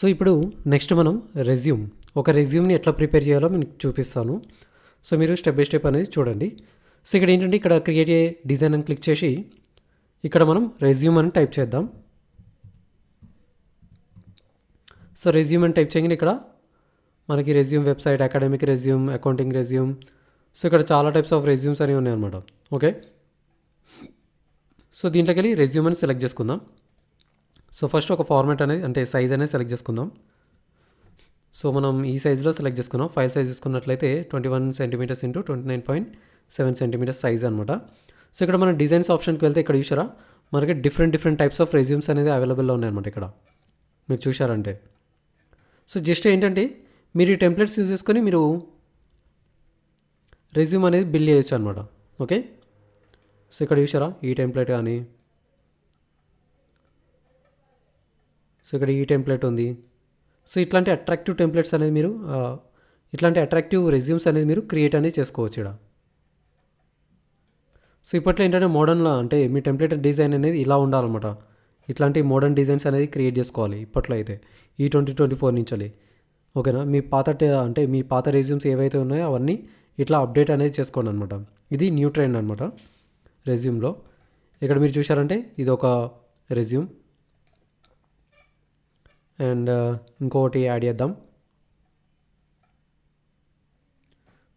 So ఇప్పుడు next మనం resume. ఒక రెజ్యూమ్ని ఎట్లా ప్రిపేర్ చేయాలో మీకు చూపిస్తాను. సో మీరు స్టెప్ బై స్టెప్ అనేది చూడండి. సో ఇక్కడ ఏంటంటే ఇక్కడ క్రియేట్ ఏ డిజైన్ అని క్లిక్ చేసి ఇక్కడ మనం రెజ్యూమ్ అని టైప్ చేద్దాం. సో రెజ్యూమ్ అని టైప్ చేయగానే ఇక్కడ మనకి resume website academic resume accounting resume. So ఇక్కడ చాలా టైప్స్ ఆఫ్ రెజ్యూమ్స్ అనేవి ఉన్నాయి అనమాట ఓకే? సో దీంట్లోకి వెళ్ళి రెజ్యూమ్ అని సెలెక్ట్ చేసుకుందాం. సో ఫస్ట్ ఒక ఫార్మాట్ అనేది అంటే సైజ్ అనేది సెలెక్ట్ చేసుకుందాం. సో మనం ఈ సైజులో సెలెక్ట్ చేసుకున్నాం. ఫైల్ సైజ్ తీసుకున్నట్లయితే twenty one centimeters into twenty nine point seven centimeters size అనమాట సో ఇక్కడ మనం డిజైన్స్ ఆప్షన్కి వెళ్తే ఇక్కడ చూసారా మనకి different different types of resumes అనేది అవైలబుల్లో ఉన్నాయన్నమాట ఇక్కడ. మీరు చూసారంటే సో జస్ట్ ఏంటంటే మీరు ఈ టెంప్లెట్స్ యూజ్ చేసుకొని మీరు రెజ్యూమ్ అనేది బిల్డ్ చేయొచ్చు అనమాట ఓకే సో ఇక్కడ చూసారా ఈ టెంప్లెట్ కానీ సో ఇక్కడ ఈ టెంప్లెట్ ఉంది. సో ఇట్లాంటి అట్రాక్టివ్ టెంప్లెట్స్ అనేది మీరు ఇట్లాంటి అట్రాక్టివ్ రెజ్యూమ్స్ అనేది మీరు క్రియేట్ అనేది చేసుకోవచ్చు ఇక్కడ. సో ఇప్పట్లో ఏంటంటే మోడర్న్లో అంటే మీ టెంప్లెట్ డిజైన్ అనేది ఇలా ఉండాలన్నమాట. ఇట్లాంటి మోడర్న్ డిజైన్స్ అనేది క్రియేట్ చేసుకోవాలి ఇప్పట్లో అయితే ఈ ట్వంటీ ట్వంటీ ఫోర్ నుంచి ఓకేనా? మీ పాత అంటే మీ పాత రెజ్యూమ్స్ ఏవైతే ఉన్నాయో అవన్నీ ఇట్లా అప్డేట్ అనేది చేసుకోండి అనమాట ఇది న్యూ ట్రెండ్ అనమాట రెజ్యూమ్లో ఇక్కడ మీరు చూసారంటే ఇది ఒక రెజ్యూమ్ అండ్ ఇంకొకటి యాడ్ చేద్దాం.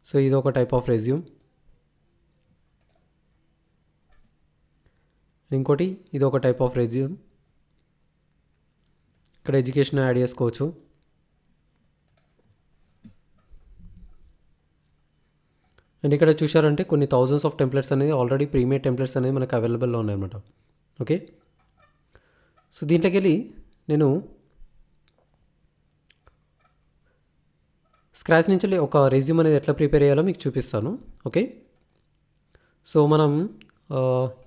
సో ఇది ఒక టైప్ ఆఫ్ రెజ్యూమ్. ఇంకోటి ఇది ఒక టైప్ ఆఫ్ రెజ్యూమ్. ఇక్కడ ఎడ్యుకేషన్ యాడ్ చేసుకోవచ్చు. అండ్ ఇక్కడ చూశారంటే కొన్ని థౌజండ్స్ ఆఫ్ టెంప్లెట్స్ అనేది ఆల్రెడీ ప్రీమియర్ టెంప్లెట్స్ అనేది మనకు అవైలబుల్లో ఉన్నాయన్నమాట. ఓకే? సో దీంట్లోకి వెళ్ళి నేను స్క్రాచ్ నుంచి ఒక రెజ్యూమ్ అనేది ఎట్లా ప్రిపేర్ చేయాలో మీకు చూపిస్తాను ఓకే? సో మనం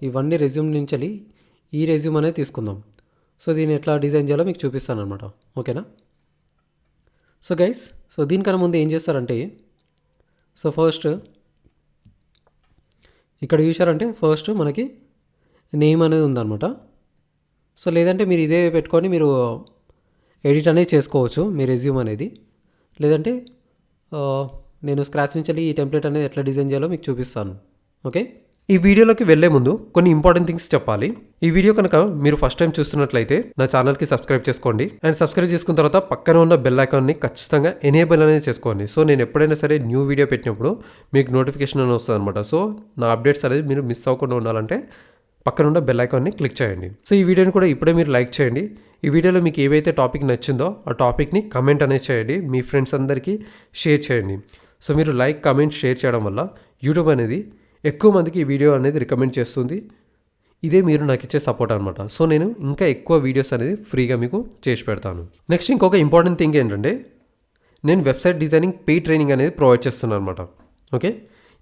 ఇవన్నీ రెజ్యూమ్ నుంచి ఈ రెజ్యూమ్ అనేది తీసుకుందాం. సో దీన్ని ఎట్లా డిజైన్ చేయాలో మీకు చూపిస్తాను అనమాట ఓకేనా? సో గైస్ సో దీనికన్నా ముందు ఏం చేస్తారంటే సో ఫస్ట్ ఇక్కడ చూసారంటే ఫస్ట్ మనకి నేమ్ అనేది ఉందన్నమాట. సో లేదంటే మీరు ఇదే పెట్టుకొని మీరు ఎడిట్ అనేది చేసుకోవచ్చు మీ రెజ్యూమ్ అనేది. లేదంటే నేను స్క్రాచ్ నుంచి ఈ టెంప్లెట్ అనేది ఎట్లా డిజైన్ చేయాలో మీకు చూపిస్తాను. ఓకే ఈ వీడియోలోకి వెళ్ళే ముందు కొన్ని ఇంపార్టెంట్ థింగ్స్ చెప్పాలి. ఈ వీడియో కనుక మీరు ఫస్ట్ టైం చూస్తున్నట్లయితే నా ఛానల్కి సబ్స్క్రైబ్ చేసుకోండి. అండ్ సబ్స్క్రైబ్ చేసుకున్న తర్వాత పక్కన ఉన్న బెల్ ఐకాన్ని ఖచ్చితంగా ఎనేబుల్ అనేది చేసుకోండి. సో నేను ఎప్పుడైనా సరే న్యూ వీడియో పెట్టినప్పుడు మీకు నోటిఫికేషన్ అని వస్తుంది అనమాట సో నా అప్డేట్స్ అనేది మీరు మిస్ అవ్వకుండా ఉండాలంటే పక్కన ఉన్న బెల్ ఐకాన్ని క్లిక్ చేయండి. సో ఈ వీడియోని కూడా ఇప్పుడే మీరు లైక్ చేయండి. ఈ వీడియోలో మీకు ఏవైతే టాపిక్ నచ్చిందో ఆ టాపిక్ని కమెంట్ అనేది చేయండి. మీ ఫ్రెండ్స్ అందరికీ షేర్ చేయండి. సో మీరు లైక్ కమెంట్ షేర్ చేయడం వల్ల యూట్యూబ్ అనేది ఎక్కువ మందికి ఈ వీడియో అనేది రికమెండ్ చేస్తుంది. ఇదే మీరు నాకు ఇచ్చే సపోర్ట్ అనమాట సో నేను ఇంకా ఎక్కువ వీడియోస్ అనేది ఫ్రీగా మీకు చేసి పెడతాను. నెక్స్ట్ ఇంకొక ఇంపార్టెంట్ థింగ్ ఏంటంటే నేను వెబ్సైట్ డిజైనింగ్ పే ట్రైనింగ్ అనేది ప్రొవైడ్ చేస్తున్నాను అనమాట ఓకే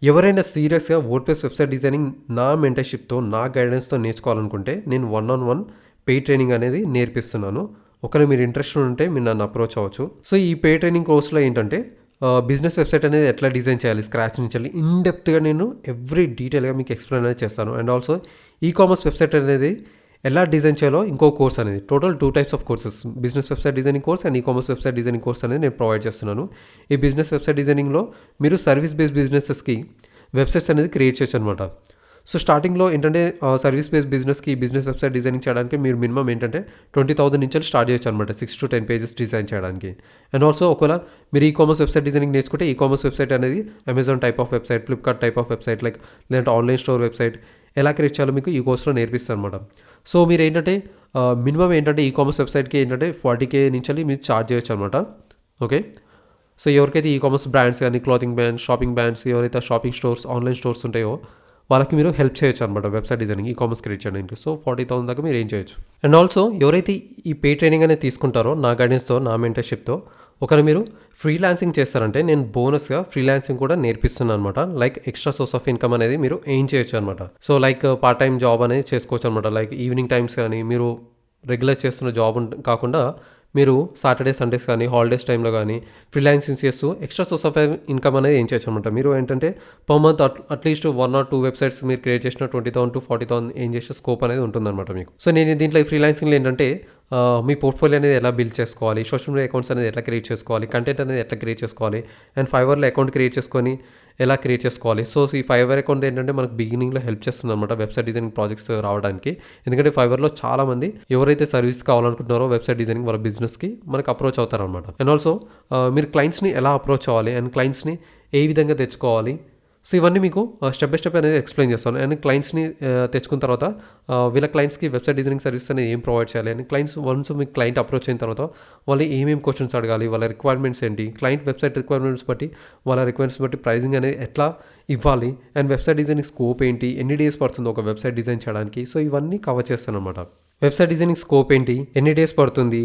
ఎవరైనా సీరియస్గా వర్డ్ప్రెస్ వెబ్సైట్ డిజైనింగ్ నా మెంటర్షిప్తో నా గైడెన్స్తో నేర్చుకోవాలనుకుంటే నేను one on one paid training అనేది నేర్పిస్తున్నాను. ఒకవేళ మీరు ఇంట్రెస్ట్ ఉంటే మీరు నన్ను అప్రోచ్ అవ్వచ్చు. సో ఈ పే ట్రైనింగ్ కోర్స్లో ఏంటంటే బిజినెస్ వెబ్సైట్ అనేది ఎట్లా డిజైన్ చేయాలి స్క్రాచ్ నుంచి ఇన్ డెప్త్గా నేను ఎవ్రీ డీటెయిల్గా మీకు ఎక్స్ప్లెయిన్ అనేది చేస్తాను. And also e commerce website అనేది ఎలా డిజైన్ చేయాలో ఇంకో కోర్స్ అనేది. Total two types of courses business website designing course and e commerce website designing course అనేది నేను ప్రొవైడ్ చేస్తున్నాను. ఈ బిజినెస్ వెబ్సైట్ డిజైనింగ్లో మీరు సర్వీస్ బేస్డ్ బిజినెసెస్కి వెబ్సైట్స్ అనేది క్రియేట్ చేయొచ్చు అనమాట సో స్టార్టింగ్లో ఏంటంటే సర్వీస్ బేస్డ్ బిజినెస్కి బిజినెస్ వెబ్సైట్ డిజైనింగ్ చేయడానికి మీరు మినిమం ఏంటంటే ట్వంటీ థౌసండ్ నుంచి స్టార్ట్ చేయొచ్చు అనమాట six to ten pages design చేయడానికి. అండ్ ఆల్సో ఒకవేళ మీరు ఈ కామర్స్ వెబ్సైట్ డిజైనింగ్ నేర్చుకుంటే ఈ కామర్స్ వెబ్సైట్ అనేది Amazon type of website Flipkart type of website like లేదంటే ఆన్లైన్ స్టోర్ వెబ్సైట్ ఎలా క్రియేట్ చేయాలో మీకు ఈ కోర్స్లో నేర్పిస్తాను అనమాట సో మీరు ఏంటంటే మినిమం ఏంటంటే ఈ కామర్స్ వెబ్సైట్కి ఏంటంటే ఫార్టీ కే నుంచి మీరు ఛార్జ్ చేయొచ్చు అనమాట ఓకే సో ఎవరికైతే ఈ కామర్స్ బ్రాండ్స్ కానీ క్లాతింగ్ బ్రాండ్స్ షాపింగ్ బ్రాండ్స్ ఎవరైతే షాపింగ్ స్టోర్స్ ఆన్లైన్ స్టోర్స్ ఉంటాయో వాళ్ళకి మీరు హెల్ప్ చేయొచ్చు అనమాట website designing e commerce create చేయడానికి. సో ఫార్టీ థౌసండ్ దాకా మీరు ఏం చేయొచ్చు. అండ్ ఆల్సో ఎవరైతే ఈ పే ట్రైనింగ్ అనేది తీసుకుంటారో నా గైడెన్స్తో నా మెంటర్షిప్తో ఒకరు మీరు ఫ్రీలాన్సింగ్ చేస్తారంటే నేను బోనస్గా ఫ్రీలాన్సింగ్ కూడా నేర్పిస్తున్నాను అనమాట like extra source of income అనేది మీరు ఏం చేయొచ్చు అనమాట so like part time job అనేది చేసుకోవచ్చు అనమాట లైక్ ఈవినింగ్ టైమ్స్ కానీ మీరు రెగ్యులర్ చేస్తున్న జాబ్ కాకుండా మీరు సాటర్డే సండేస్ కానీ హాలిడేస్ టైంలో కానీ ఫ్రీలాన్సింగ్ చేస్తూ ఎక్స్ట్రా సోర్స్ ఆఫ్ ఇన్కమ్ అనేది ఏం చేయొచ్చు అనమాట మీరు ఏంటంటే per month at least one or two websites మీరు క్రియేట్ చేసిన twenty thousand to forty thousand ఏం చేసే స్కోప్ అనేది ఉంటుందన్నమాట మీకు. సో నేను దీంట్లో ఫ్రీలాన్సింగ్లో ఏంటంటే మీ పోర్ట్ఫోలియో అనేది ఎలా బిల్డ్ చేసుకోవాలి? సోషల్ మీడియా అకౌంట్స్ అనేది ఎట్లా క్రియేట్ చేసుకోవాలి? కంటెంట్ అనేది ఎట్లా క్రియేట్ చేసుకోవాలి? అండ్ ఫైవర్లో అకౌంట్ క్రియేట్ చేసుకొని ఎలా క్రియేట్ చేసుకోవాలి? సో ఈ ఫైవర్ అకౌంట్ ఏంటంటే మనకు బిగినింగ్లో హెల్ప్ చేస్తుంది అనమాట వెబ్సైట్ డిజైనింగ్ ప్రాజెక్ట్స్ రావడానికి. ఎందుకంటే ఫైవర్లో చాలా మంది ఎవరైతే సర్వీస్ కావాలనుకుంటున్నారో వెబ్సైట్ డిజైనింగ్ వాళ్ళ బిజినెస్కి మనకు అప్రోచ్ అవుతారనమాట అండ్ ఆల్సో మీరు క్లయింట్స్ని ఎలా అప్రోచ్ అవ్వాలి? అండ్ క్లయింట్స్ని ఏ విధంగా తెచ్చుకోవాలి? సో ఇవన్నీ మీకు స్టెప్ బై స్టెప్ అనేది ఎక్స్ప్లెయిన్ చేస్తాను. అండ్ క్లయింట్స్ని తెచ్చుకున్న తర్వాత వీళ్ళ క్లయింట్స్కి వెబ్సైట్ డిజైనింగ్ సర్వీస్ అనేది ఏం ప్రొవైడ్ చేయాలి అండ్ క్లయింట్స్ వన్స్ మీకు క్లయింట్ అప్రోచ్ అయిన తర్వాత వాళ్ళు ఏమేమి క్వశ్చన్స్ అడగాలి వాళ్ళ రిక్వైర్మెంట్స్ ఏంటి క్లయింట్ వెబ్సైట్ రిక్వైర్మెంట్స్ బట్టి వాళ్ళ రిక్వైర్మెంట్స్ బట్టి ప్రైజింగ్ అనేది ఎట్లా ఇవ్వాలి అండ్ వెబ్సైట్ డిజైనింగ్ స్కోప్ ఏంటి ఎన్ని డేస్ పడుతుంది ఒక వెబ్సైట్ డిజైన్ చేయడానికి. సో ఇవన్నీ కవర్ చేస్తాను అనమాట వెబ్సైట్ డిజైనింగ్ స్కోప్ ఏంటి ఎన్ని డేస్ పడుతుంది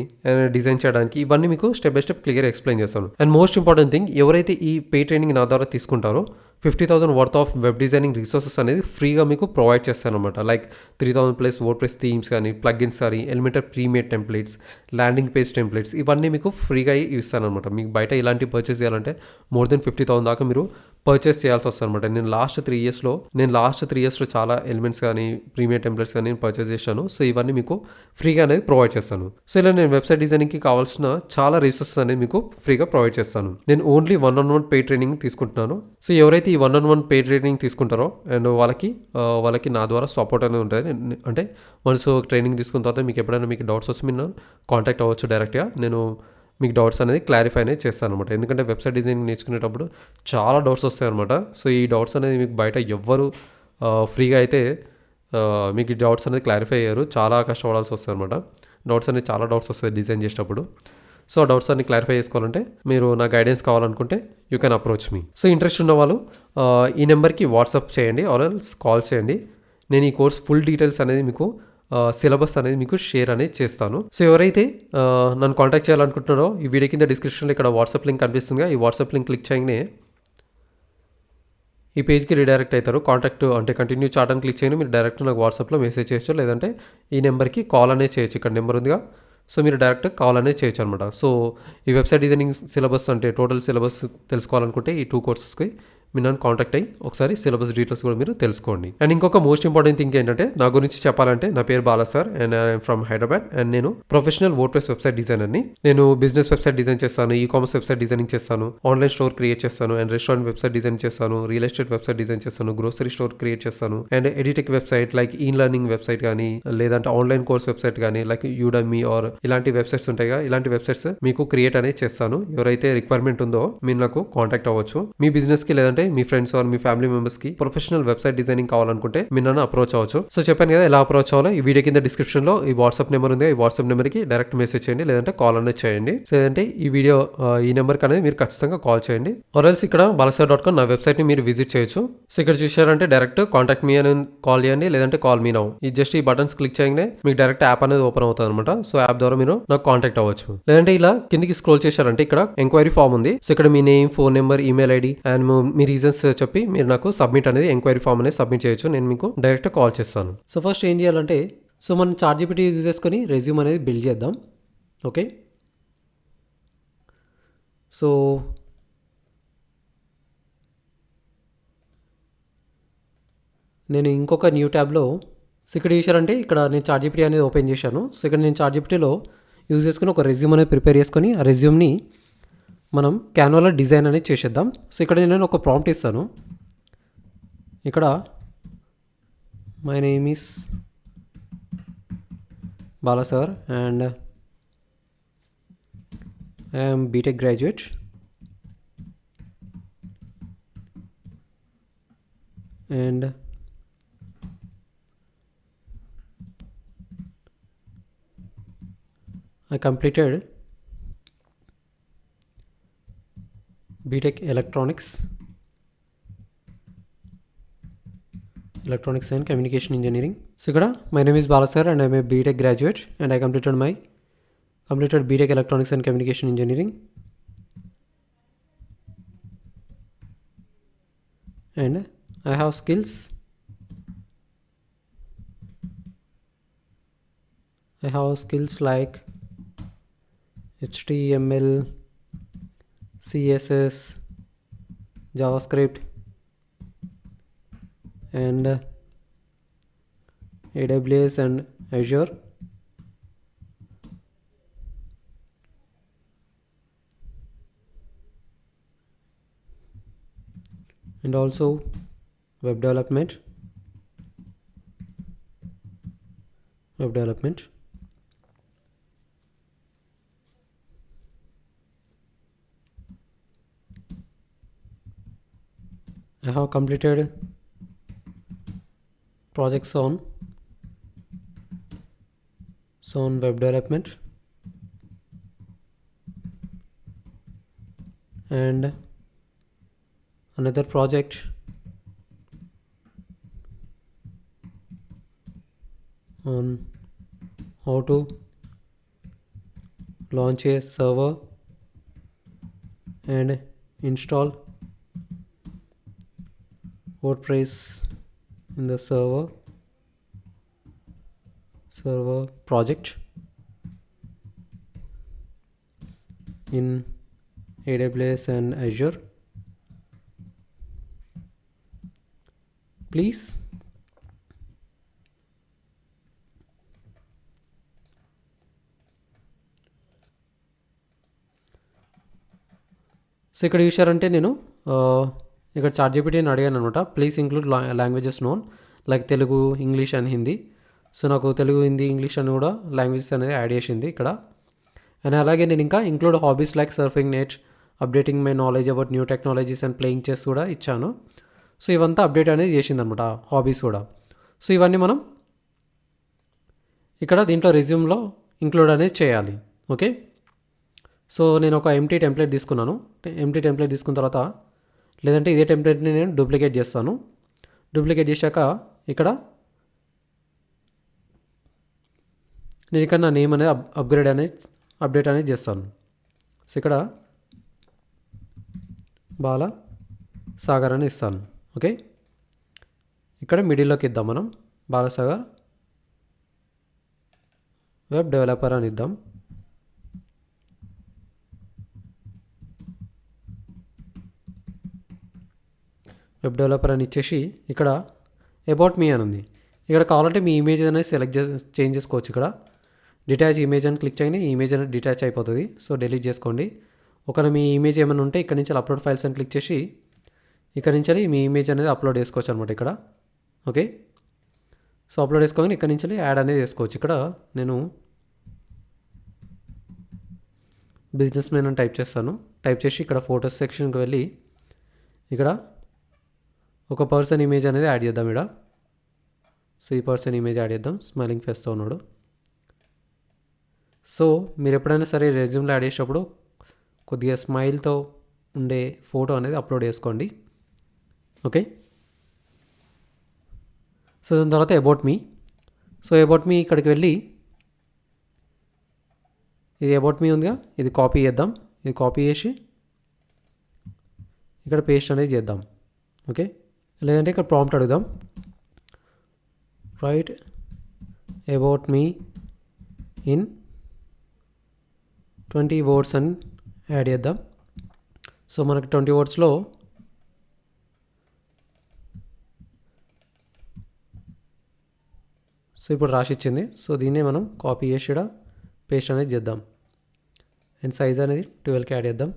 డిజైన్ చేయడానికి ఇవన్నీ మీకు step by step clear explain చేస్తాను. అండ్ మోస్ట్ ఇంపార్టెంట్ థింగ్ ఎవరైతే ఈ పే ట్రైనింగ్ నా ద్వారా తీసుకుంటారో fifty thousand worth of web designing resources అనేది ఫ్రీగా మీకు ప్రొవైడ్ చేస్తాను అనమాట like three thousand plus WordPress themes కానీ ప్లగ్ఇన్స్ కానీ Elementor premier templates landing page templates ఇవన్నీ మీకు ఫ్రీగా ఇస్తాను అనమాట మీకు బయట ఇలాంటి పర్చేస్ చేయాలంటే మోర్ దెన్ ఫిఫ్టీ థౌసండ్ దాకా మీరు పర్చేస్ చేయాల్సి వస్తుంది అనమాట నేను లాస్ట్ త్రీ ఇయర్స్లో నేను లాస్ట్ త్రీ ఇయర్స్లో చాలా ఎలిమెంట్స్ కానీ ప్రీమియర్ టెంప్లెట్స్ కానీ నేను పర్చేస్ చేశాను. సో ఇవన్నీ మీకు ఫ్రీగా అనేది ప్రొవైడ్ చేస్తాను. సో ఇలా నేను వెబ్సైట్ డిజైనింగ్కి కావాల్సిన చాలా రిసోర్సెస్ అనేది మీకు ఫ్రీగా ప్రొవైడ్ చేస్తాను. నేను only one on one paid training తీసుకుంటున్నాను. సో ఎవరైతే ఈ one on one paid training తీసుకుంటారో? అండ్ వాళ్ళకి వాళ్ళకి నా ద్వారా సపోర్ట్ అనేది ఉంటుంది. అంటే వన్స్ ట్రైనింగ్ తీసుకున్న తర్వాత మీకు ఎప్పుడైనా మీకు డౌట్స్ వస్తే మీరు కాంటాక్ట్ అవ్వచ్చు డైరెక్ట్గా నేను మీకు డౌట్స్ అనేది క్లారిఫై అనేది చేస్తాను అనమాట ఎందుకంటే వెబ్సైట్ డిజైనింగ్ నేర్చుకునేటప్పుడు చాలా డౌట్స్ వస్తాయి అనమాట సో ఈ డౌట్స్ అనేది మీకు బయట ఎవ్వరు ఫ్రీగా అయితే మీకు డౌట్స్ అనేది క్లారిఫై అయ్యారు. చాలా కష్టపడాల్సి వస్తుంది అనమాట డౌట్స్ అనేది చాలా డౌట్స్ వస్తాయి డిజైన్ చేసేటప్పుడు. సో డౌట్స్ అన్ని క్లారిఫై చేసుకోవాలంటే మీరు నా గైడెన్స్ కావాలనుకుంటే you can approach me so interest ఉన్న వాళ్ళు ఈ నెంబర్కి వాట్సాప్ చేయండి ఆర్ఎల్స్ కాల్ చేయండి. నేను ఈ కోర్స్ ఫుల్ డీటెయిల్స్ అనేది మీకు సిలబస్ అనేది మీకు షేర్ అనేది చేస్తాను. సో ఎవరైతే నన్ను కాంటాక్ట్ చేయాలనుకుంటున్నారో ఈ వీడియో కింద డిస్క్రిప్షన్లో ఇక్కడ వాట్సాప్ లింక్ కనిపిస్తుందిగా ఈ వాట్సాప్ లింక్ క్లిక్ చేయగానే ఈ పేజ్కి రీడైరెక్ట్ అవుతారు. కాంటాక్ట్ అంటే కంటిన్యూ చాట్ అని క్లిక్ చేయండి మీరు డైరెక్ట్ నాకు వాట్సాప్లో మెసేజ్ చేయొచ్చు. లేదంటే ఈ నెంబర్కి కాల్ అనేది చేయొచ్చు. ఇక్కడ నెంబర్ ఉందిగా. సో మీరు డైరెక్ట్ కాల్ అనేది చేయొచ్చు అనమాట. సో ఈ వెబ్సైట్ డిజైనింగ్ సిలబస్ అంటే టోటల్ సిలబస్ తెలుసుకోవాలనుకుంటే ఈ టూ కోర్సెస్కి మీరు నన్ను కాంటాక్ట్ అయ్యి ఒకసారి సిలబస్ డీటెయిల్స్ కూడా మీరు తెలుసుకోండి. అండ్ ఇంకొక మోస్ట్ ఇంపార్టెంట్ థింగ్ ఏంటంటే నా గురించి చెప్పాలంటే నా పేరు Bala sir and I'm from Hyderabad and నేను ప్రొఫెషనల్ వర్డ్ ప్లస్ వెబ్సైట్ డిజైనర్ని నేను బిజినెస్ వెబ్సైట్ డిజైన్ చేస్తాను ఈ కామర్స్ వెబ్సైట్ డిజైనింగ్ చేస్తాను ఆన్లైన్ స్టోర్ క్రియేట్ చేస్తాను అండ్ రెస్టారెంట్ వెబ్సైట్ డిజైన్ చేస్తాను రియల్ ఎస్టేట్ వెబ్సైట్ డిజైన్ చేస్తాను గ్రోసరీ స్టోర్ క్రియేట్ చేస్తాను and edtech website like e learning website కానీ లేదంటే ఆన్లైన్ కోర్స్ వెబ్సైట్ కానీ like Udemy or ఇలాంటి websites ఉంటాయి కదా ఇలాంటి వెబ్సైట్స్ మీకు క్రియేట్ అనేది చేస్తాను. ఎవరైతే రిక్వైర్మెంట్ ఉందో మీరు నాకు కాంటాక్ట్ అవ్వచ్చు. మీ బిజినెస్కి లేదంటే మీ ఫ్రెండ్స్ ఆర్ మీ ఫ్యామిలీ మెంబర్స్కి ప్రొఫెషనల్ వెబ్సైట్ డిజైనింగ్ కావాలనుకుంటే మీరు నన్ను అప్రోచ్ అవ్వచ్చు. సో చెప్పాను కదా ఎలా అప్రోచ్ అవ్వాలో. ఈ వీడియో కింద డిస్క్రిప్షన్లో ఈ వాట్సాప్ నెంబర్ ఉంది. ఈ వాట్సాప్ నెంబర్కి డైరెక్ట్ మెసేజ్ చేయండి లేదంటే కాల్ అనేది చేయండి. సో లేదంటే ఈ వీడియో ఈ నెంబర్ అనేది మీరు ఖచ్చితంగా కాల్ చేయండి. ఆర్ఎల్స్ ఇక్కడ బాలసార్ డాట్ కామ్ నా వెబ్సైట్ని మీరు విజిట్ చేయొచ్చు. సో ఇక్కడ చూసారంటే డైరెక్ట్ కాంటాక్ట్ మీ అని కాల్ చేయండి లేదంటే కాల్ మీ నౌ ఈ జస్ట్ ఈ బటన్స్ క్లిక్ చేయగానే మీకు డైరెక్ట్ యాప్ అనేది ఓపెన్ అవుతుంది అనమాట సో యాప్ ద్వారా మీరు నాకు కాంటాక్ట్ అవ్వచ్చు. లేదంటే ఇలా కిందికి స్క్రోల్ చేశారంటే ఇక్కడ ఎంక్వైరీ ఫామ్ ఉంది. సో ఇక్కడ మీ name phone number email ID and me reasons uh, చెప్పి మీరు నాకు సబ్మిట్ అనేది ఎంక్వైరీ ఫామ్ అనేది సబ్మిట్ చేయొచ్చు. నేను మీకు డైరెక్ట్ కాల్ చేస్తాను. సో ఫస్ట్ ఏం చేయాలంటే సో మనం చార్ట్ జీపీటీ యూజ్ చేసుకొని రెజ్యూమ్ అనేది బిల్డ్ చేద్దాం. ఓకే సో నేను ఇంకొక న్యూ ట్యాబ్లో సో ఇక్కడ చూసారంటే ఇక్కడ నేను చార్ట్ జీపీటీ అనేది ఓపెన్ చేశాను. సో ఇక్కడ నేను చార్ట్ జీపీటీలో యూజ్ చేసుకుని ఒక రెజ్యూమ్ అనేది ప్రిపేర్ చేసుకొని ఆ రెజ్యూమ్ని మనం క్యాన్వాలో డిజైన్ అనేది చేసేద్దాం. సో ఇక్కడ నేను ఒక ప్రాంప్ట్ ఇస్తాను. ఇక్కడ my name is Bala sir and I'm BTech graduate and and I completed BTech electronics. Electronics and communication engineering. So my name is bala sir and i'm a btech graduate and i completed my completed btech electronics and communication engineering. And i have skills. I have skills like html css javascript and aws and azure. And also web development. Web development. I have completed projects on so on web development and another project on how to launch a server and install WordPress in the server server project in AWS and Azure. Please so ఇక్కడ చూసారంటే నేను ఆ, ఇక్కడ చార్ట్ జీపీటీని అడిగాను అనమాట please include languages known like Telugu English and Hindi so నాకు తెలుగు హిందీ ఇంగ్లీష్ అని కూడా లాంగ్వేజెస్ అనేది యాడ్ చేసింది ఇక్కడ. అండ్ అలాగే నేను ఇంకా include hobbies like surfing net updating my knowledge about new technologies and playing chess కూడా ఇచ్చాను. సో ఇవంతా అప్డేట్ అనేది చేసింది అనమాట హాబీస్ కూడా. సో ఇవన్నీ మనం ఇక్కడ దీంట్లో రెజ్యూమ్లో ఇంక్లూడ్ అనేది చేయాలి ఓకే సో నేను ఒక ఎంటీ టెంప్లెట్ తీసుకున్నాను. ఎంటీ టెంప్లెట్ తీసుకున్న తర్వాత లేదంటే ఇదే టెంప్లెట్ని నేను డూప్లికేట్ చేస్తాను. డూప్లికేట్ చేశాక ఇక్కడ నేను ఇక్కడ నా నేమ్ అనేది అప్ అప్గ్రేడ్ అనేది అప్డేట్ అనేది చేస్తాను. సో ఇక్కడ బాల సాగర్ అని ఇస్తాను. ఓకే ఇక్కడ మిడిల్లోకి ఇద్దాం మనం. బాలసాగర్. వెబ్ డెవలపర్ అని ఇద్దాం. వెబ్ డెవలపర్ అని ఇచ్చేసి ఇక్కడ అబౌట్ మీ అని ఉంది. ఇక్కడ కావాలంటే మీ ఇమేజ్ అనేది సెలెక్ట్ చేసి చేంజ్ చేసుకోవచ్చు ఇక్కడ. డిటాచ్ ఇమేజ్ అని క్లిక్ చేయని ఇమేజ్ అనేది డిటాచ్ అయిపోతుంది. సో డిలీట్ చేసుకోండి. ఒకవేళ మీ ఇమేజ్ ఏమైనా ఉంటే ఇక్కడ నుంచి అప్లోడ్ ఫైల్స్ అని క్లిక్ చేసి ఇక్కడ నుంచి మీ ఇమేజ్ అనేది అప్లోడ్ చేసుకోవచ్చు అనమాట ఇక్కడ. ఓకే సో అప్లోడ్ చేసుకోగానే ఇక్కడ నుంచి యాడ్ అనేది చేసుకోవచ్చు. ఇక్కడ నేను బిజినెస్ మ్యాన్ అని టైప్ చేస్తాను. టైప్ చేసి ఇక్కడ ఫోటోస్ సెక్షన్కి వెళ్ళి ఇక్కడ ఒక పర్సన్ ఇమేజ్ అనేది యాడ్ చేద్దాం ఇక్కడ సో ఈ పర్సన్ ఇమేజ్ యాడ్ చేద్దాం. స్మైలింగ్ ఫేస్తో ఉన్నాడు. సో మీరు ఎప్పుడైనా సరే రెజ్యూమ్లో యాడ్ చేసేటప్పుడు కొద్దిగా స్మైల్తో ఉండే ఫోటో అనేది అప్లోడ్ చేసుకోండి. ఓకే? సో దాని తర్వాత about me so about me ఇక్కడికి వెళ్ళి ఇది అబౌట్ మీ ఉందిగా. ఇది కాపీ చేద్దాం. ఇది కాపీ చేసి ఇక్కడ పేస్ట్ అనేది చేద్దాం. ఓకే? లేదంటే ఇక్కడ ప్రాంప్ట్ అడుగుదాం. Write about me in twenty words అని యాడ్ చేద్దాం. సో మనకి ట్వంటీ వర్డ్స్లో సో ఇప్పుడు రాసి ఇచ్చింది సో దీన్నే మనం కాపీ చేసి పేస్ట్ అనేది చేద్దాం. అండ్ సైజ్ అనేది ట్వెల్వ్కి యాడ్ చేద్దాం.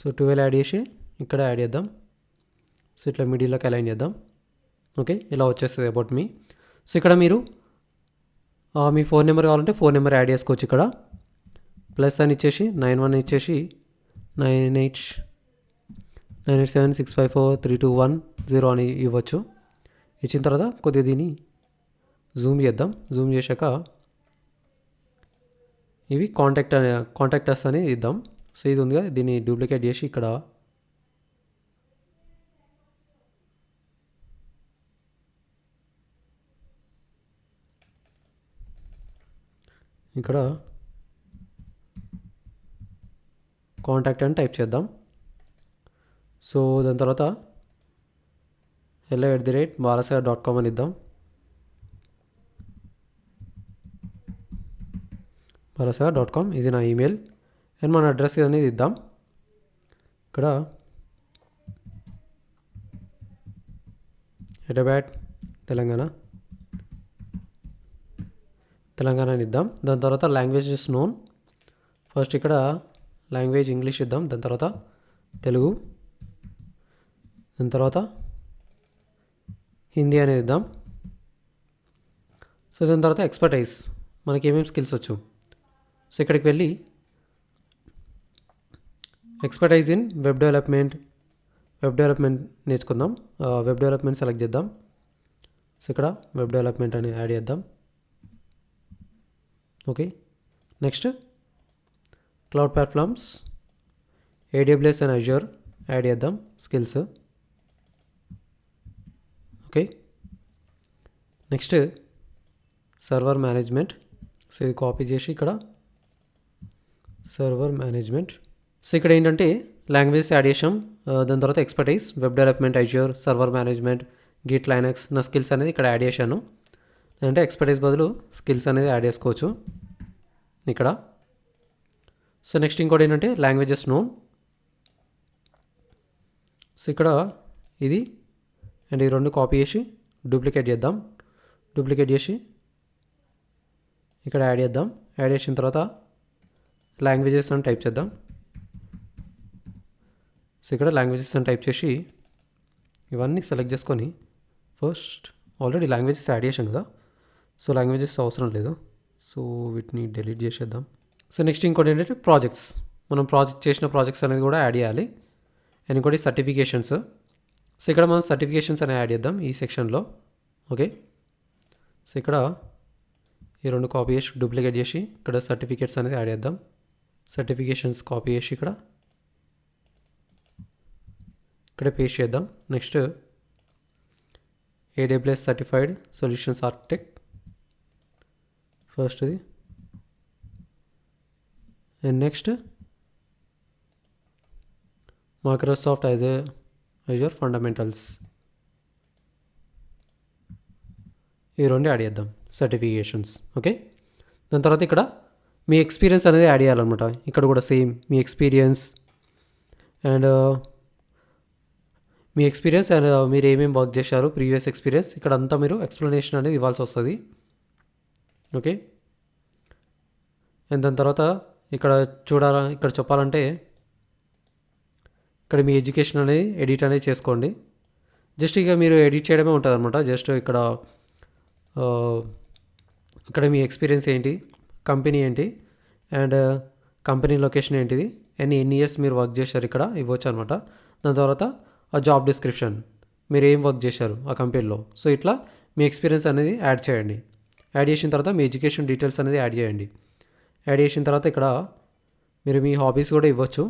సో ట్వెల్వ్ యాడ్ చేసి ఇక్కడ యాడ్ చేద్దాం. సో ఇట్లా మిడిల్లోకి అలైన్ చేద్దాం. ఓకే ఇలా వచ్చేస్తుంది అబౌట్ మీ. సో ఇక్కడ మీరు మీ ఫోన్ నెంబర్ కావాలంటే ఫోన్ నెంబర్ యాడ్ చేసుకోవచ్చు ఇక్కడ. ప్లస్ అని ఇచ్చేసి నైన్ వన్ ఇచ్చేసి nine eight nine eight seven six five four three two one zero అని ఇవ్వచ్చు. ఇచ్చిన తర్వాత కొద్దిగా దీన్ని జూమ్ చేద్దాం. జూమ్ చేశాక ఇవి కాంటాక్ట్ అనే కాంటాక్ట్ అని ఇద్దాం. సో ఇది ఉందిగా దీన్ని డూప్లికేట్ చేసి ఇక్కడ ఇక్కడ కాంటాక్ట్ అని టైప్ చేద్దాం. సో దాని తర్వాత hello at the rate Balasagar dot com అని ఇద్దాం. బాలసాగర్ డాట్ కామ్ ఇది నా ఈమెయిల్ అండ్ మన అడ్రస్ అనేది ఇద్దాం. ఇక్కడ హైదరాబాద్ తెలంగాణ. తెలంగాణ అని ఇద్దాం. దాని తర్వాత లాంగ్వేజెస్ నోన్ ఫస్ట్ ఇక్కడ లాంగ్వేజ్ ఇంగ్లీష్ ఇద్దాం. దాని తర్వాత తెలుగు. దాని తర్వాత హిందీ అనేది ఇద్దాం. సో దాని తర్వాత ఎక్స్పర్టైజ్ మనకి ఏమేమి స్కిల్స్ వచ్చు? సో ఇక్కడికి వెళ్ళి expertise in web development web development నేర్చుకుందాం. వెబ్ డెవలప్మెంట్ సెలెక్ట్ చేద్దాం. సో ఇక్కడ వెబ్ డెవలప్మెంట్ అని యాడ్ చేద్దాం. Okay next cloud platforms AWS and Azure add చేద్దాం. Skills okay next server management so ఇది కాపీ చేసి ఇక్కడ సర్వర్ మేనేజ్మెంట్ సో ఇక్కడ ఏంటంటే లాంగ్వేజ్ యాడ్ చేసాం దాని తర్వాత expertise web development Azure server management Git Linux నా స్కిల్స్ అనేది ఇక్కడ యాడ్ చేశాను. అంటే ఎక్స్పర్టైజ్ బదులు స్కిల్స్ అనేది యాడ్ చేసుకోవచ్చు ఇక్కడ. సో నెక్స్ట్ ఇంకోటి ఏంటంటే లాంగ్వేజెస్ నోన్. సో ఇక్కడ ఇది అండ్ ఈ రెండు కాపీ చేసి డూప్లికేట్ చేద్దాం. డూప్లికేట్ చేసి ఇక్కడ యాడ్ చేద్దాం. యాడ్ చేసిన తర్వాత లాంగ్వేజెస్ అని టైప్ చేద్దాం. సో ఇక్కడ లాంగ్వేజెస్ అని టైప్ చేసి ఇవన్నీ సెలెక్ట్ చేసుకొని ఫస్ట్ ఆల్రెడీ లాంగ్వేజెస్ యాడ్ చేసాం కదా. సో లాంగ్వేజెస్ అవసరం లేదు. సో వీటిని డెలీట్ చేసేద్దాం. సో నెక్స్ట్ ఇంకోటి ఏంటంటే ప్రాజెక్ట్స్ మనం ప్రాజెక్ట్ చేసిన ప్రాజెక్ట్స్ అనేది కూడా యాడ్ చేయాలి. అండ్ ఇంకోటి సర్టిఫికేషన్స్ సో ఇక్కడ మనం సర్టిఫికేషన్స్ అనేవి యాడ్ చేద్దాం ఈ సెక్షన్లో ఓకే సో ఇక్కడ ఈ రెండు కాపీ చేసి డూప్లికేట్ చేసి ఇక్కడ సర్టిఫికేట్స్ అనేది యాడ్ చేద్దాం. సర్టిఫికేషన్స్ కాపీ చేసి ఇక్కడ ఇక్కడ పేస్ట్ చేద్దాం. Next AWS certified solutions architect ఫస్ట్ది and next Microsoft as a Azure fundamentals ఈ రెండు యాడ్ చేద్దాం. సర్టిఫికేషన్స్ ఓకే దాని తర్వాత ఇక్కడ మీ ఎక్స్పీరియన్స్ అనేది యాడ్ చేయాలన్నమాట. ఇక్కడ కూడా సేమ్ మీ ఎక్స్పీరియన్స్ అండ్ మీ ఎక్స్పీరియన్స్ అండ్ uh, మీరు ఏమేమి వర్క్ చేశారు? ప్రీవియస్ ఎక్స్పీరియన్స్ ఇక్కడ అంతా మీరు ఎక్స్ప్లెనేషన్ అనేది ఇవ్వాల్సి వస్తుంది. ఓకే అండ్ దాని తర్వాత ఇక్కడ చూడాల ఇక్కడ చెప్పాలంటే ఇక్కడ మీ ఎడ్యుకేషన్ అనేది ఎడిట్ అనేది చేసుకోండి. జస్ట్ ఇక మీరు ఎడిట్ చేయడమే ఉంటుంది అనమాట జస్ట్ ఇక్కడ uh, ఇక్కడ మీ ఎక్స్పీరియన్స్ ఏంటి? కంపెనీ ఏంటి? అండ్ కంపెనీ లొకేషన్ ఏంటిది? అండ్ ఎన్ని ఇయర్స్ మీరు వర్క్ చేశారు ఇక్కడ? ఇవ్వచ్చు అనమాట దాని తర్వాత ఆ జాబ్ డిస్క్రిప్షన్ మీరు ఏం వర్క్ చేశారు ఆ కంపెనీలో సో ఇట్లా మీ ఎక్స్పీరియన్స్ అనేది యాడ్ చేయండి. యాడ్ చేసిన తర్వాత మీ ఎడ్యుకేషన్ డీటెయిల్స్ అనేది యాడ్ చేయండి. యాడ్ చేసిన తర్వాత ఇక్కడ మీరు మీ హాబీస్ కూడా ఇవ్వచ్చు.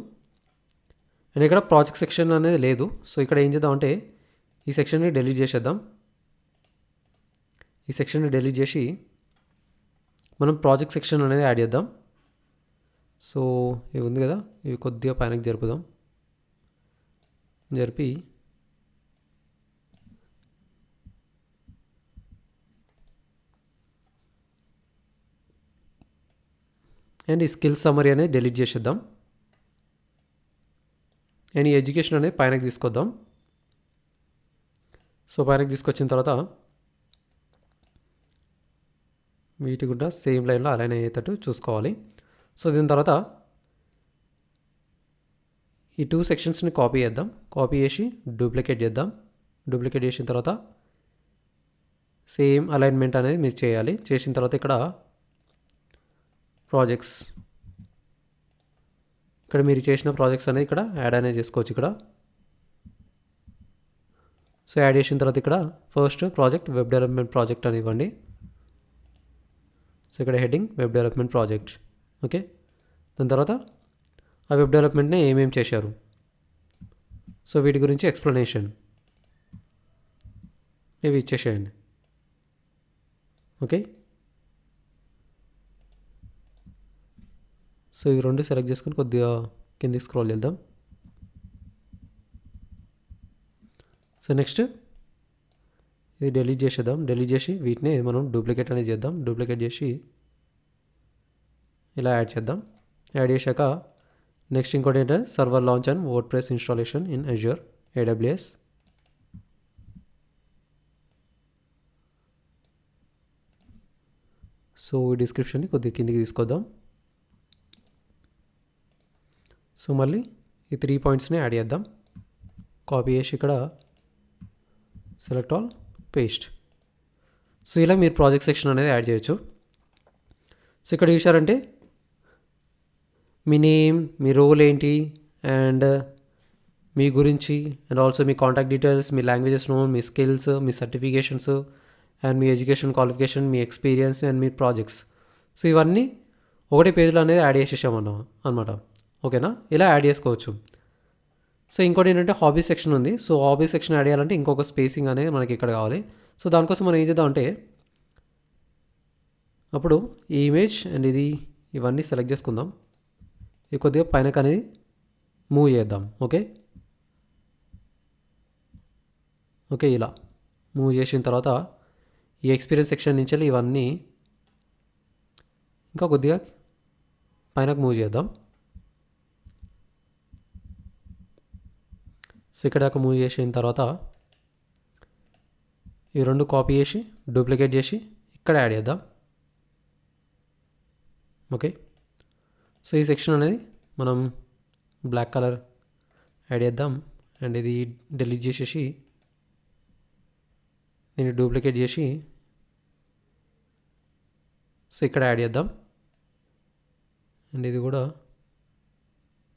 అండ్ ఇక్కడ ప్రాజెక్ట్ సెక్షన్ అనేది లేదు. సో ఇక్కడ ఏం చేద్దాం అంటే ఈ సెక్షన్ని డెలీట్ చేసేద్దాం. ఈ సెక్షన్ని డెలీట్ చేసి మనం ప్రాజెక్ట్ సెక్షన్ అనేది యాడ్ చేద్దాం. సో ఇవి ఉంది కదా? ఇవి కొద్దిగా పైనకి జరుపుదాం జరిపి అండ్ ఈ స్కిల్స్ సమ్మరీ అనేది డిలీట్ చేసేద్దాం. అండ్ ఈ ఎడ్యుకేషన్ అనేది పైనకి తీసుకొద్దాం. సో పైనకి తీసుకొచ్చిన తర్వాత వీటి కూడా సేమ్ లైన్లో అలైన్ అయ్యేటట్టు చూసుకోవాలి. సో దీని తర్వాత ఈ టూ సెక్షన్స్ని కాపీ చేద్దాం. కాపీ చేసి డూప్లికేట్ చేద్దాం. డూప్లికేట్ చేసిన తర్వాత సేమ్ అలైన్మెంట్ అనేది మీరు చేయాలి. చేసిన తర్వాత ఇక్కడ ప్రాజెక్ట్స్ ఇక్కడ మీరు చేసిన ప్రాజెక్ట్స్ అనేది ఇక్కడ యాడ్ అనేది చేసుకోవచ్చు ఇక్కడ. సో యాడ్ చేసిన తర్వాత ఇక్కడ first project web development project అని ఇవ్వండి. సో ఇక్కడ heading web development project okay దాని తర్వాత ఆ వెబ్ డెవలప్మెంట్ని ఏమేమి చేశారు? సో వీటి గురించి ఎక్స్ప్లెనేషన్. ఇవి ఇచ్చేసేయండి. ఓకే? సో ఈ రెండు సెలెక్ట్ చేసుకొని కొద్దిగా కిందికి స్క్రోల్ చేద్దాం. సో నెక్స్ట్ ఇది డెలీట్ చేసేద్దాం. డెలీట్ చేసి వీటిని మనం డూప్లికేట్ అనేది చేద్దాం. డూప్లికేట్ చేసి ఇలా యాడ్ చేద్దాం. యాడ్ చేశాక నెక్స్ట్ ఇంకోటి ఏంటంటే server launch and WordPress installation in Azure AWS so ఈ డిస్క్రిప్షన్ని కొద్దిగా కిందికి తీసుకొద్దాం. సో మళ్ళీ ఈ త్రీ పాయింట్స్ని యాడ్ చేద్దాం. కాపీ చేసి ఇక్కడ సెలెక్ట్ ఆల్ పేస్ట్ సో ఇలా మీరు ప్రాజెక్ట్ సెక్షన్ అనేది యాడ్ చేయొచ్చు. సో ఇక్కడ చూసారంటే మీ నేమ్ మీ రోల్ ఏంటి అండ్ uh, మీ గురించి అండ్ ఆల్సో మీ కాంటాక్ట్ డీటెయిల్స్ మీ లాంగ్వేజెస్ నోన్ మీ స్కిల్స్ మీ సర్టిఫికేషన్స్ అండ్ మీ ఎడ్యుకేషన్ క్వాలిఫికేషన్ మీ ఎక్స్పీరియన్స్ అండ్ మీ ప్రాజెక్ట్స్ సో ఇవన్నీ ఒకటే పేజ్లో అనేది యాడ్ చేసేసామన్నా అనమాట ఓకేనా ఇలా యాడ్ చేసుకోవచ్చు. సో ఇంకోటి ఏంటంటే హాబీ సెక్షన్ ఉంది. సో హాబీ సెక్షన్ యాడ్ చేయాలంటే ఇంకొక స్పేసింగ్ అనేది మనకి ఇక్కడ కావాలి. సో దానికోసం మనం ఏం చేద్దామంటే అప్పుడు ఈ ఇమేజ్ అండ్ ఇది ఇవన్నీ సెలెక్ట్ చేసుకుందాం. ఈ కొద్దిగా పైనకి అనేది మూవ్ చేద్దాం ఓకే? ఓకే ఇలా. మూవ్ చేసిన తర్వాత ఈ ఎక్స్పీరియన్స్ సెక్షన్ నుంచి వెళ్ళి ఇవన్నీ ఇంకా కొద్దిగా పైనకు మూవ్ చేద్దాం. సో ఇక్కడ దాకా మూవ్ చేసిన తర్వాత ఈ రెండు కాపీ చేసి డూప్లికేట్ చేసి ఇక్కడ యాడ్ చేద్దాం. ఓకే? సో ఈ సెక్షన్ అనేది మనం బ్లాక్ కలర్ యాడ్ చేద్దాం. అండ్ ఇది డిలీట్ చేసేసి దీన్ని డూప్లికేట్ చేసి సో ఇక్కడ యాడ్ చేద్దాం. అండ్ ఇది కూడా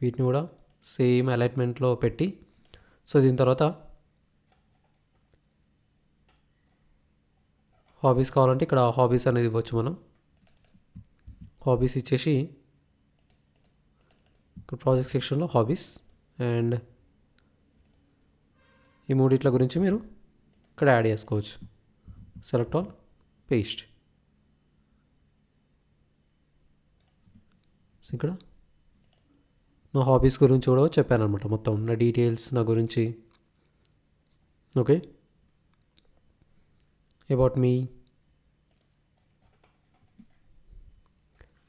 వీటిని కూడా సేమ్ అలైట్మెంట్లో పెట్టి సో దీని తర్వాత హాబీస్ కావాలంటే ఇక్కడ హాబీస్ అనేది ఇవ్వచ్చు మనం. హాబీస్ ఇచ్చేసి ఇక్కడ ప్రాజెక్ట్ సెక్షన్లో హాబీస్ అండ్ ఈ మూడిట్ల గురించి మీరు ఇక్కడ యాడ్ చేసుకోవచ్చు. Select all paste. ఇక్కడ నా హాబీస్ గురించి కూడా చెప్పాను అనమాట మొత్తం నా డీటెయిల్స్ నా గురించి. Okay? About me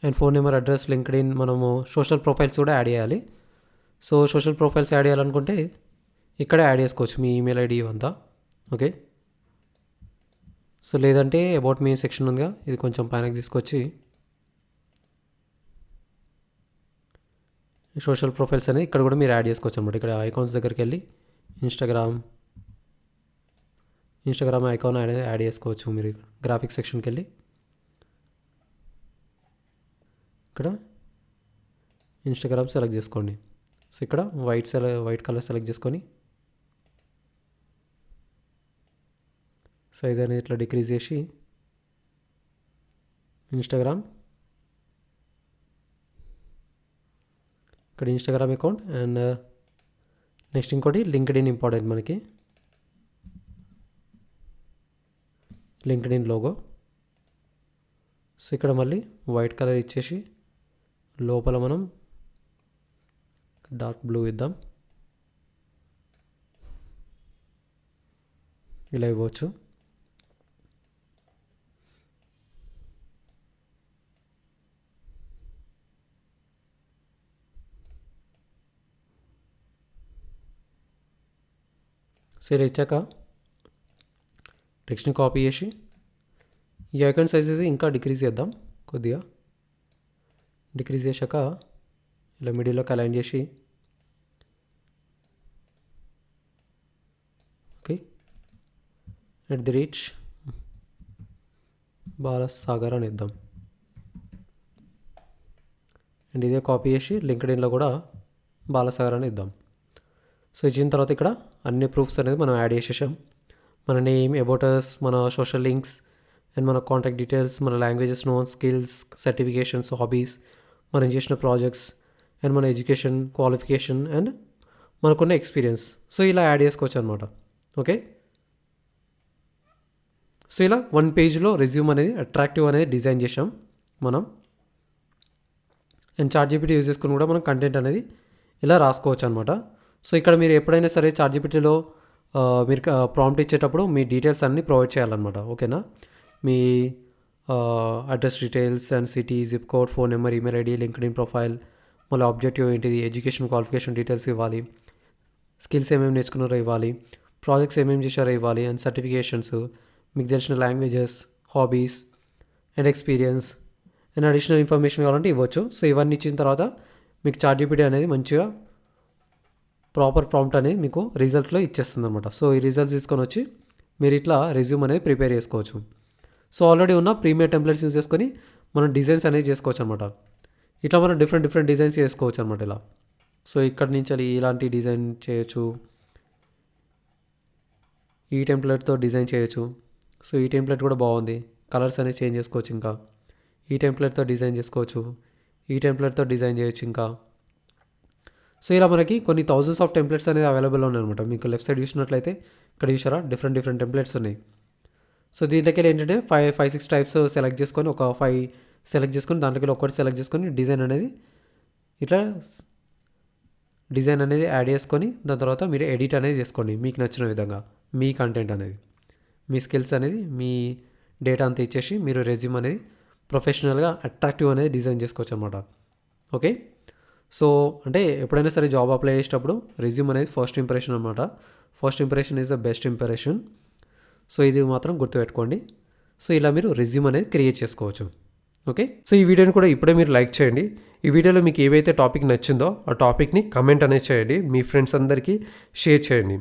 and phone number address LinkedIn మనము సోషల్ ప్రొఫైల్స్ కూడా యాడ్ చేయాలి. సో సోషల్ ప్రొఫైల్స్ యాడ్ చేయాలనుకుంటే ఇక్కడ యాడ్ చేసుకోవచ్చు మీ ఈమెయిల్ ఐడి అంతా. ఓకే? సో లేదంటే అబౌట్ మీ సెక్షన్ ఉందిగా ఇది కొంచెం పైనకి తీసుకొచ్చి సోషల్ ప్రొఫైల్స్ అనేది ఇక్కడ కూడా మీరు యాడ్ చేసుకోవచ్చు అనమాట ఇక్కడ ఐకాన్స్ దగ్గరికి వెళ్ళి Instagram Instagram icon add add చేసుకోవచ్చు మీరు గ్రాఫిక్స్ సెక్షన్కి వెళ్ళి. ఇక్కడ ఇన్స్టాగ్రామ్ సెలెక్ట్ చేసుకోండి. సో ఇక్కడ వైట్ సెల వైట్ కలర్ సెలెక్ట్ చేసుకొని సైజ్ అనేది ఇట్లా డిక్రీజ్ చేసి ఇన్స్టాగ్రామ్ ఇక్కడ ఇన్స్టాగ్రామ్ అకౌంట్ అండ్ నెక్స్ట్ ఇంకోటి లింక్డ్ ఇన్ ఇంపార్టెంట్ మనకి. లింక్డ్ ఇన్ లోగో సో ఇక్కడ మళ్ళీ వైట్ కలర్ ఇచ్చేసి లోపల మనం డార్క్ బ్లూ ఇద్దాం. ఇలా ఇవ్వచ్చు. సరే ఇచ్చాక టెక్స్ట్ని కాపీ చేసి ఈ ఐకాన్ సైజెస్ ఇంకా డిక్రీజ్ చేద్దాం కొద్దిగా. డిక్రీజ్ చేశాక ఇలా మిడిల్లోకి అలైన్ చేసి okay. At the reach Balasagar అని ఇద్దాం. అండ్ ఇదే కాపీ చేసి లింక్డ్ ఇన్లో కూడా బాలసాగర్ అని ఇద్దాం. సో ఇచ్చిన తర్వాత ఇక్కడ అన్ని ప్రూఫ్స్ అనేది మనం యాడ్ చేసేసాం. మన నేమ్ అబౌటర్స్ మన సోషల్ లింక్స్ అండ్ మన కాంటాక్ట్ డీటెయిల్స్ మన languages known skills certifications hobbies మనం చేసిన ప్రాజెక్ట్స్ అండ్ మన ఎడ్యుకేషన్ క్వాలిఫికేషన్ అండ్ మనకున్న ఎక్స్పీరియన్స్ సో ఇలా యాడ్ చేసుకోవచ్చు అనమాట ఓకే సో ఇలా వన్ పేజ్లో రెజ్యూమ్ అనేది అట్రాక్టివ్ అనేది డిజైన్ చేసాం మనం. అండ్ చార్ట్ జీపీటీ యూజ్ చేసుకుని కూడా మనం కంటెంట్ అనేది ఇలా రాసుకోవచ్చు అనమాట సో ఇక్కడ మీరు ఎప్పుడైనా సరే చార్ట్ జీపీటీలో మీరు ప్రాంప్ట్ ఇచ్చేటప్పుడు మీ డీటెయిల్స్ అన్నీ ప్రొవైడ్ చేయాలన్నమాట. ఓకేనా మీ address details and city zip code phone number email ID LinkedIn profile మళ్ళీ ఆబ్జెక్టివ్ ఏంటిది? ఎడ్యుకేషన్ క్వాలిఫికేషన్ డీటెయిల్స్ ఇవ్వాలి. స్కిల్స్ ఏమేమి నేర్చుకున్నారో ఇవ్వాలి. ప్రాజెక్ట్స్ ఏమేమి చేశారో ఇవ్వాలి. అండ్ సర్టిఫికేషన్స్ మీకు తెలిసిన languages hobbies and experience and additional information కావాలంటే ఇవ్వచ్చు. సో ఇవన్నీ ఇచ్చిన తర్వాత మీకు చార్ట్ జీపీటీ అనేది మంచిగా ప్రాపర్ ప్రాంప్ట్ అనేది మీకు రిజల్ట్లో ఇచ్చేస్తుంది అనమాట సో ఈ రిజల్ట్స్ తీసుకొని వచ్చి మీరు ఇట్లా రెజ్యూమ్ అనేది ప్రిపేర్ చేసుకోవచ్చు. సో ఆల్రెడీ ఉన్న ప్రీమియర్ టెంప్లెట్స్ యూజ్ చేసుకొని మనం డిజైన్స్ అనేది చేసుకోవచ్చు అనమాట ఇట్లా మనం డిఫరెంట్ డిఫరెంట్ డిజైన్స్ చేసుకోవచ్చు అనమాట ఇలా. సో ఇక్కడ నుంచి ఇలాంటి డిజైన్ చేయొచ్చు. ఈ టెంప్లెట్తో డిజైన్ చేయొచ్చు. సో ఈ టెంప్లెట్ కూడా బాగుంది. కలర్స్ అనేవి చేంజ్ చేసుకోవచ్చు ఇంకా. ఈ టెంప్లెట్తో డిజైన్ చేసుకోవచ్చు. ఈ టెంప్లెట్తో డిజైన్ చేయొచ్చు ఇంకా. సో ఇలా మనకి కొన్ని థౌజండ్స్ ఆఫ్ టెంప్లెట్స్ అనేది అవైలబుల్ ఉన్నాయి అనమాట మీకు లెఫ్ట్ సైడ్ చూసినట్లయితే ఇక్కడ చూసారా? డిఫరెంట్ డిఫరెంట్ టెంప్లెట్స్ ఉన్నాయి. సో దీని దగ్గర ఏంటంటే five five six types select చేసుకొని ఒక ఫైవ్ సెలెక్ట్ చేసుకొని దాంట్లోకి ఒకటి సెలెక్ట్ చేసుకొని డిజైన్ అనేది ఇట్లా డిజైన్ అనేది యాడ్ చేసుకొని దాని తర్వాత మీరు ఎడిట్ అనేది చేసుకోండి మీకు నచ్చిన విధంగా మీ కంటెంట్ అనేది. మీ స్కిల్స్ అనేది మీ డేటా అంతా ఇచ్చేసి మీరు రెజ్యూమ్ అనేది ప్రొఫెషనల్గా అట్రాక్టివ్ అనేది డిజైన్ చేసుకోవచ్చు అనమాట ఓకే సో అంటే ఎప్పుడైనా సరే జాబ్ అప్లై చేసేటప్పుడు రెజ్యూమ్ అనేది ఫస్ట్ ఇంప్రెషన్ అనమాట first impression is the best impression so ఇది మాత్రం గుర్తుపెట్టుకోండి. సో ఇలా మీరు రెజ్యూమ్ అనేది క్రియేట్ చేసుకోవచ్చు. ఓకే సో ఈ వీడియోని కూడా ఇప్పుడే మీరు లైక్ చేయండి. ఈ వీడియోలో మీకు ఏవైతే టాపిక్ నచ్చిందో ఆ టాపిక్ని కమెంట్ అనేది చేయండి. మీ ఫ్రెండ్స్ అందరికీ షేర్ చేయండి.